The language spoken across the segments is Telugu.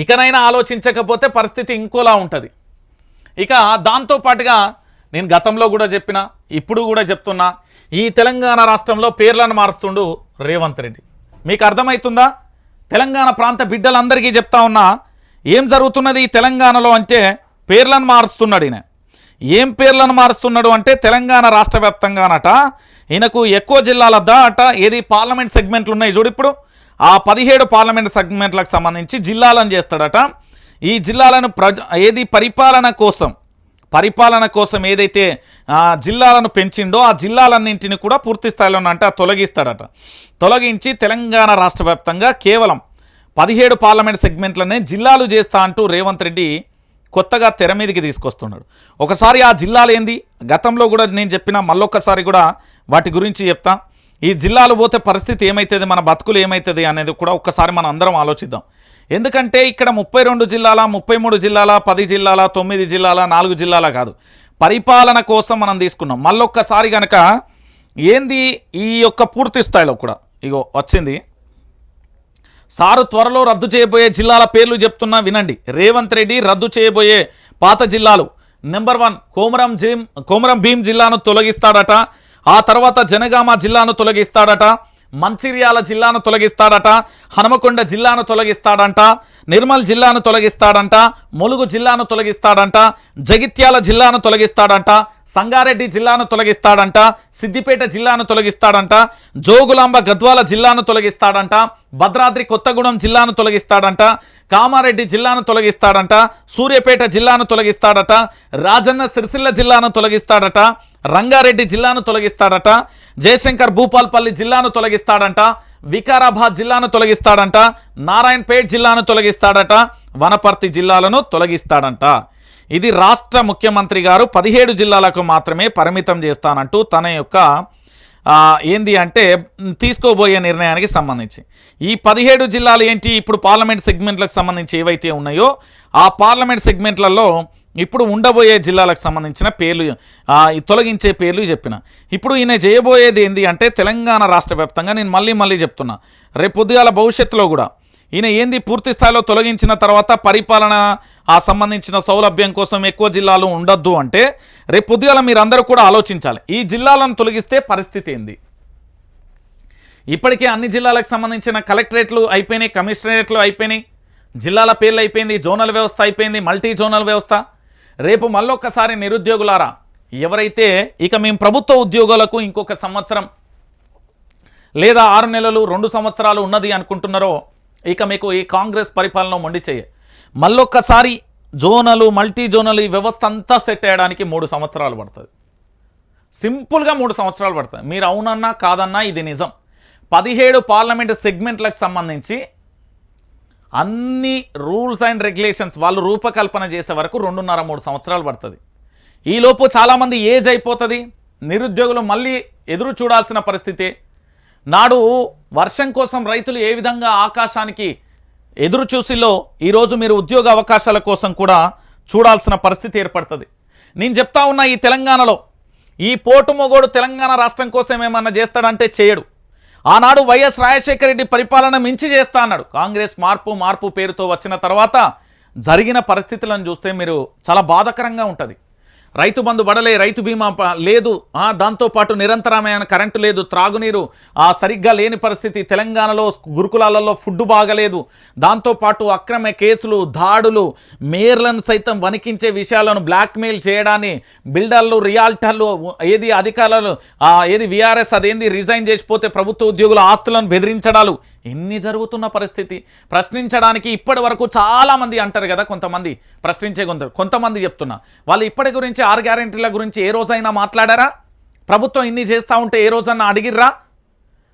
ఇకనైనా ఆలోచించకపోతే పరిస్థితి ఇంకోలా ఉంటుంది. ఇక దాంతో పాటుగా నేను గతంలో కూడా చెప్పిన ఇప్పుడు కూడా చెప్తున్నా ఈ తెలంగాణ రాష్ట్రంలో పేర్లను మారుస్తుండు రేవంత్ రెడ్డి. మీకు అర్థమవుతుందా తెలంగాణ ప్రాంత బిడ్డలందరికీ చెప్తా ఉన్నా ఏం జరుగుతున్నది ఈ తెలంగాణలో అంటే పేర్లను మారుస్తున్నాడు ఈయన. ఏం పేర్లను మారుస్తున్నాడు అంటే తెలంగాణ రాష్ట్ర వ్యాప్తంగానట ఈయనకు ఎక్కువ జిల్లాలద్దా అట ఏది పార్లమెంట్ సెగ్మెంట్లు ఉన్నాయి చూడు ఇప్పుడు. ఆ పదిహేడు పార్లమెంట్ సెగ్మెంట్లకు సంబంధించి జిల్లాలను చేస్తాడట. ఈ జిల్లాలను ప్రజ ఏది పరిపాలన కోసం పరిపాలన కోసం ఏదైతే జిల్లాలను పెంచిండో ఆ జిల్లాలన్నింటిని కూడా పూర్తి స్థాయిలో అంటే తొలగిస్తాడట. తొలగించి తెలంగాణ రాష్ట్ర వ్యాప్తంగా కేవలం పదిహేడు పార్లమెంట్ సెగ్మెంట్లనే జిల్లాలు చేస్తా అంటూ రేవంత్ రెడ్డి కొత్తగా తెర మీదకి తీసుకొస్తున్నాడు. ఒకసారి ఆ జిల్లాలు ఏంది? గతంలో కూడా నేను చెప్పిన మళ్ళొక్కసారి కూడా వాటి గురించి చెప్తా. ఈ జిల్లాలు పోతే పరిస్థితి ఏమవుతుంది మన బతుకులు ఏమవుతుంది అనేది కూడా ఒక్కసారి మనం అందరం ఆలోచిద్దాం. ఎందుకంటే ఇక్కడ ముప్పై రెండు జిల్లాల ముప్పై మూడు జిల్లాల పది జిల్లాల తొమ్మిది జిల్లాల నాలుగు జిల్లాల కాదు. పరిపాలన కోసం మనం తీసుకున్నాం. మళ్ళొక్కసారి కనుక ఏంది ఈ యొక్క పూర్తి స్థాయిలో కూడా? ఇగో వచ్చింది. సారు త్వరలో రద్దు చేయబోయే జిల్లాల పేర్లు చెప్తున్నా వినండి. రేవంత్ రెడ్డి రద్దు చేయబోయే పాత జిల్లాలు. నెంబర్ వన్ కోమరం జిమ్ కోమరం భీం జిల్లాను తొలగిస్తాడట. ఆ తర్వాత జనగామ జిల్లాను తొలగిస్తాడట మంచిర్యాల జిల్లాను తొలగిస్తాడట హనుమకొండ జిల్లాను తొలగిస్తాడంట నిర్మల్ జిల్లాను తొలగిస్తాడంట ములుగు జిల్లాను తొలగిస్తాడంట జగిత్యాల జిల్లాను తొలగిస్తాడంట సంగారెడ్డి జిల్లాను తొలగిస్తాడంట సిద్దిపేట జిల్లాను తొలగిస్తాడంట జోగులాంబ గద్వాల జిల్లాను తొలగిస్తాడంట భద్రాద్రి కొత్తగూడెం జిల్లాను తొలగిస్తాడంట కామారెడ్డి జిల్లాను తొలగిస్తాడంట సూర్యాపేట జిల్లాను తొలగిస్తాడట రాజన్న సిరిసిల్ల జిల్లాను తొలగిస్తాడట రంగారెడ్డి జిల్లాను తొలగిస్తాడట జయశంకర్ భూపాల్పల్లి జిల్లాను తొలగిస్తాడంట వికారాబాద్ జిల్లాను తొలగిస్తాడంట నారాయణపేట్ జిల్లాను తొలగిస్తాడట వనపర్తి జిల్లాలను తొలగిస్తాడంట. ఇది రాష్ట్ర ముఖ్యమంత్రి గారు పదిహేడు జిల్లాలకు మాత్రమే పరిమితం చేస్తానంటూ తన యొక్క ఏంది అంటే తీసుకోబోయే నిర్ణయానికి సంబంధించి. ఈ పదిహేడు జిల్లాలు ఏంటి? ఇప్పుడు పార్లమెంట్ సెగ్మెంట్లకు సంబంధించి ఏవైతే ఉన్నాయో ఆ పార్లమెంట్ సెగ్మెంట్లలో ఇప్పుడు ఉండబోయే జిల్లాలకు సంబంధించిన పేర్లు తొలగించే పేర్లు చెప్పిన. ఇప్పుడు ఈయన చేయబోయేది ఏంది అంటే తెలంగాణ రాష్ట్ర వ్యాప్తంగా నేను మళ్ళీ మళ్ళీ చెప్తున్నా. రేపు పొద్దుగాల భవిష్యత్తులో కూడా ఈయన ఏంది పూర్తి స్థాయిలో తొలగించిన తర్వాత పరిపాలన ఆ సంబంధించిన సౌలభ్యం కోసం ఎక్కువ జిల్లాలు ఉండొద్దు అంటే రేపు పొద్దుగాల మీరందరూ కూడా ఆలోచించాలి. ఈ జిల్లాలను తొలగిస్తే పరిస్థితి ఏంది? ఇప్పటికే అన్ని జిల్లాలకు సంబంధించిన కలెక్టరేట్లు అయిపోయినాయి కమిషనరేట్లు అయిపోయినాయి జిల్లాల పేర్లు అయిపోయింది జోనల్ వ్యవస్థ అయిపోయింది మల్టీ జోనల్ వ్యవస్థ. రేపు మళ్ళొక్కసారి నిరుద్యోగులారా ఎవరైతే ఇక మేము ప్రభుత్వ ఉద్యోగులకు ఇంకొక సంవత్సరం లేదా ఆరు నెలలు రెండు సంవత్సరాలు ఉన్నది అనుకుంటున్నారో ఇక మీకు ఈ కాంగ్రెస్ పరిపాలన మొండి చేయ. మళ్ళొక్కసారి జోనలు మల్టీ జోనలు ఈ వ్యవస్థ అంతా సెట్ అయ్యడానికి మూడు సంవత్సరాలు పడుతుంది. సింపుల్గా మూడు సంవత్సరాలు పడుతుంది. మీరు అవునన్నా కాదన్నా ఇది నిజం. పదిహేడు పార్లమెంటు సెగ్మెంట్లకు సంబంధించి అన్ని రూల్స్ అండ్ రెగ్యులేషన్స్ వాళ్ళు రూపకల్పన చేసే వరకు రెండున్నర మూడు సంవత్సరాలు పడుతుంది. ఈలోపు చాలామంది ఏజ్ అయిపోతుంది. నిరుద్యోగులు మళ్ళీ ఎదురు చూడాల్సిన పరిస్థితి. నాడు వర్షం కోసం రైతులు ఏ విధంగా ఆకాశానికి ఎదురు చూసిలో ఈరోజు మీరు ఉద్యోగ అవకాశాల కోసం కూడా చూడాల్సిన పరిస్థితి ఏర్పడుతుంది. నేను చెప్తా ఉన్నా ఈ తెలంగాణలో ఈ పోటు మొగోడు తెలంగాణ రాష్ట్రం కోసం ఏమన్నా చేస్తాడంటే చేయడు. ఆనాడు వైఎస్ రాజశేఖర రెడ్డి పరిపాలన మించి చేస్తా అన్నాడు. కాంగ్రెస్ మార్పు మార్పు పేరుతో వచ్చిన తర్వాత జరిగిన పరిస్థితులను చూస్తే మీరు చాలా బాధాకరంగా ఉంటుంది. రైతు బంధు పడలే రైతు బీమా లేదు. దాంతోపాటు నిరంతరమైన కరెంటు లేదు త్రాగునీరు. ఆ, సరిగ్గా లేని పరిస్థితి తెలంగాణలో గురుకులాలలో ఫుడ్ బాగలేదు. దాంతోపాటు అక్రమ కేసులు దాడులు మేయర్లను సైతం వణికించే విషయాలను బ్లాక్మెయిల్ చేయడాన్ని బిల్డర్లు రియాల్టర్లు ఏది అధికారులు ఏది విఆర్ఎస్ అదేంది రిజైన్ చేసిపోతే ప్రభుత్వ ఉద్యోగుల ఆస్తులను బెదిరించడాలు. ఎన్ని జరుగుతున్న పరిస్థితి? ప్రశ్నించడానికి ఇప్పటి వరకు చాలామంది అంటారు కదా కొంతమంది. ప్రశ్నించే కొంత కొంతమంది చెప్తున్నా. వాళ్ళు ఇప్పటి గురించి ఆరు గ్యారెంటీల గురించి ఏ రోజైనా మాట్లాడారా? ప్రభుత్వం ఇన్ని చేస్తూ ఉంటే ఏ రోజన్నా అడిగిర్రా?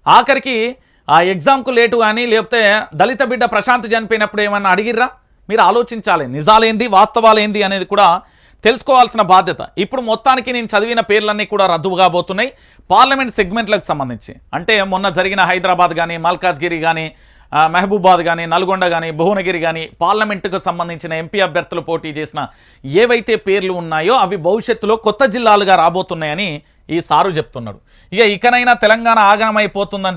ఆఖరికి ఆ ఎగ్జామ్కు లేటు కానీ లేకపోతే దళిత బిడ్డ ప్రశాంత్ చనిపోయినప్పుడు ఏమన్నా అడిగిర్రా? మీరు ఆలోచించాలి. నిజాలేంది? వాస్తవాలేంది అనేది కూడా తెలుసుకోవాల్సిన బాధ్యత. ఇప్పుడు మొత్తానికి నేను చదివిన పేర్లన్నీ కూడా రద్దు కాబోతున్నాయి. పార్లమెంట్ సెగ్మెంట్లకు సంబంధించి. అంటే మొన్న జరిగిన హైదరాబాద్ కానీ మల్కాజ్గిరి కానీ మహబూబాద్ కానీ నల్గొండ కానీ భువనగిరి కానీ పార్లమెంటుకు సంబంధించిన ఎంపీ అభ్యర్థులు పోటీ చేసిన ఏవైతే పేర్లు ఉన్నాయో అవి భవిష్యత్తులో కొత్త జిల్లాలుగా రాబోతున్నాయని ఈ సారు చెప్తున్నాడు. ఇక ఇకనైనా తెలంగాణ ఆగమైపోతుందని